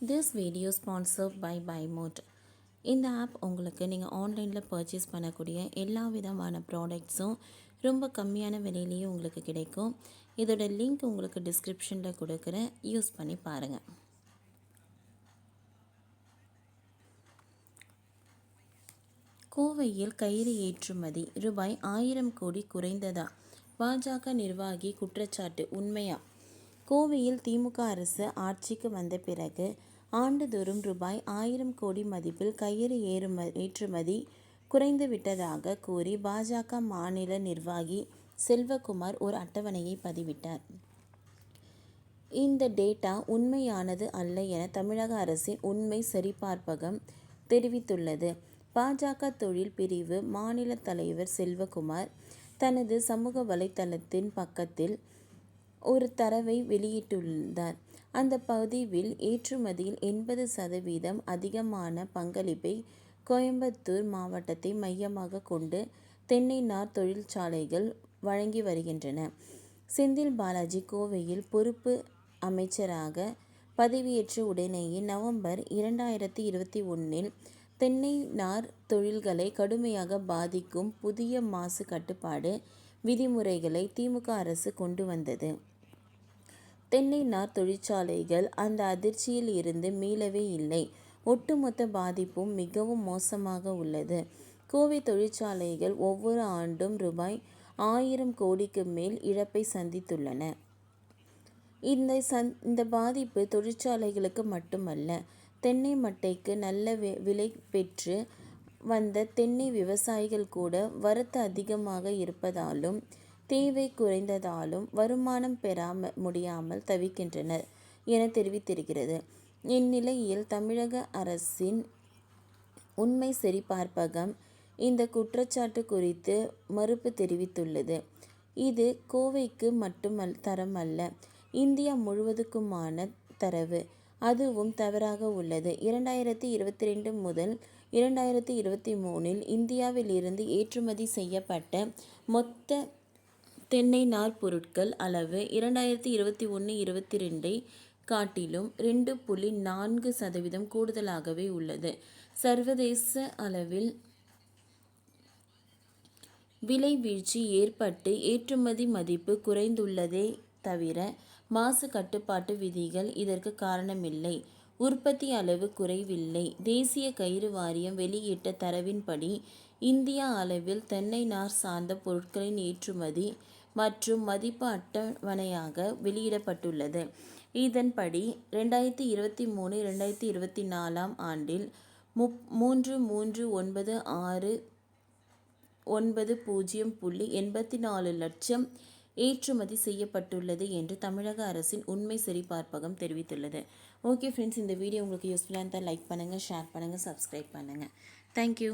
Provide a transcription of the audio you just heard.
This video sponsor by Bymot இந்த app உங்களுக்கு நீங்கள் ஆன்லைனில் பர்ச்சேஸ் பண்ணக்கூடிய எல்லா விதமான ப்ராடக்ட்ஸும் ரொம்ப கம்மியான விலையிலேயே உங்களுக்கு கிடைக்கும். இதோட லிங்க் உங்களுக்கு டிஸ்கிரிப்ஷனில் கொடுக்குறேன். யூஸ் பண்ணி பாருங்கள் கோவையில் கயிறு ஏற்றுமதி ரூபாய் ஆயிரம் கோடி குறைந்ததா? பாஜக நிர்வாகி குற்றச்சாட்டு உண்மையா? கோவையில் திமுக அரசு ஆட்சிக்கு வந்த பிறகு ஆண்டுதோறும் ரூபாய் ஆயிரம் கோடி மதிப்பில் கயிறு ஏறும ஏற்றுமதி குறைந்துவிட்டதாக கூறி பாஜக மாநில நிர்வாகி செல்வகுமார் ஒரு அட்டவணையை பதிவிட்டார். இந்த டேட்டா உண்மையானது அல்ல என தமிழக அரசின் உண்மை சரிபார்ப்பகம் தெரிவித்துள்ளது. பாஜக தொழில் பிரிவு மாநில தலைவர் செல்வகுமார் தனது சமூக வலைதளத்தின் பக்கத்தில் ஒரு தரவை வெளியிட்டுள்ளார். அந்த பதிவில் ஏற்றுமதியில் எண்பது சதவீதம் அதிகமான பங்களிப்பை கோயம்புத்தூர் மாவட்டத்தை மையமாக கொண்டு தென்னை நார் தொழிற்சாலைகள் வழங்கி வருகின்றன. செந்தில் பாலாஜி கோவையில் பொறுப்பு அமைச்சராக பதவியேற்ற உடனேயே நவம்பர் இரண்டாயிரத்தி இருபத்தி ஒன்றில் தென்னை நார் தொழில்களை கடுமையாக பாதிக்கும் புதிய மாசு கட்டுப்பாடு விதிமுறைகளை திமுக அரசு கொண்டு வந்தது. தென்னை நார் தொழிற்சாலைகள் அந்த அதிர்ச்சியில் இருந்து மீளவே இல்லை. ஒட்டுமொத்த பாதிப்பும் மிகவும் மோசமாக உள்ளது. கோவை தொழிற்சாலைகள் ஒவ்வொரு ஆண்டும் ரூபாய் ஆயிரம் கோடிக்கு மேல் இழப்பை சந்தித்துள்ளன. இந்த சந் இந்த பாதிப்பு தொழிற்சாலைகளுக்கு மட்டுமல்ல தென்னை மட்டைக்கு நல்ல விலை பெற்று வந்த தென்னை விவசாயிகள் கூட வரத்து அதிகமாக இருப்பதாலும் தேவை குறைந்ததாலும் வருமானம் பெறாம முடியாமல் தவிக்கின்றனர் என தெரிவித்திருக்கிறது. இந்நிலையில் தமிழக அரசின் உண்மை சரிபார்ப்பகம் இந்த குற்றச்சாட்டு குறித்து மறுப்பு தெரிவித்துள்ளது. இது கோவைக்கு மட்டுமல் தரம் அல்ல இந்தியா முழுவதுக்குமான தரவு. அதுவும் தவறாக உள்ளது. இரண்டாயிரத்தி இருபத்தி ரெண்டு முதல் இரண்டாயிரத்தி இருபத்தி மூணில் இந்தியாவில் இருந்து ஏற்றுமதி செய்யப்பட்ட மொத்த தென்னை நார் பொருட்கள் அளவு இரண்டாயிரத்தி இருபத்தி ஒன்று இருபத்தி ரெண்டை காட்டிலும் ரெண்டு புள்ளி நான்கு சதவீதம் கூடுதலாகவே உள்ளது. சர்வதேச அளவில் விலை வீழ்ச்சி ஏற்பட்டு ஏற்றுமதி மதிப்பு குறைந்துள்ளதே தவிர மாசு கட்டுப்பாட்டு விதிகள் இதற்கு காரணமில்லை. உற்பத்தி அளவு குறைவில்லை. தேசிய கயிறு வாரியம் வெளியிட்ட தரவின்படி இந்தியா அளவில் தென்னை நார் சார்ந்த பொருட்களின் ஏற்றுமதி மற்றும் மதிப்பு அட்டவணையாக வெளியிடப்பட்டுள்ளது. இதன்படி ரெண்டாயிரத்தி இருபத்தி மூணு ரெண்டாயிரத்தி இருபத்தி நாலாம் ஆண்டில் முப் மூன்று மூன்று ஒன்பது ஆறு ஒன்பது பூஜ்ஜியம் புள்ளி எண்பத்தி நாலு லட்சம் ஏற்றுமதி செய்யப்பட்டுள்ளது என்று தமிழக அரசின் உண்மை சரிபார்ப்பகம் தெரிவித்துள்ளது. ஓகே ஃப்ரெண்ட்ஸ் இந்த வீடியோ உங்களுக்கு யூஸ்ஃபுல்லாக இருந்தால் லைக் பண்ணுங்கள் ஷேர் பண்ணுங்கள் சப்ஸ்கிரைப் பண்ணுங்கள் தேங்க்யூ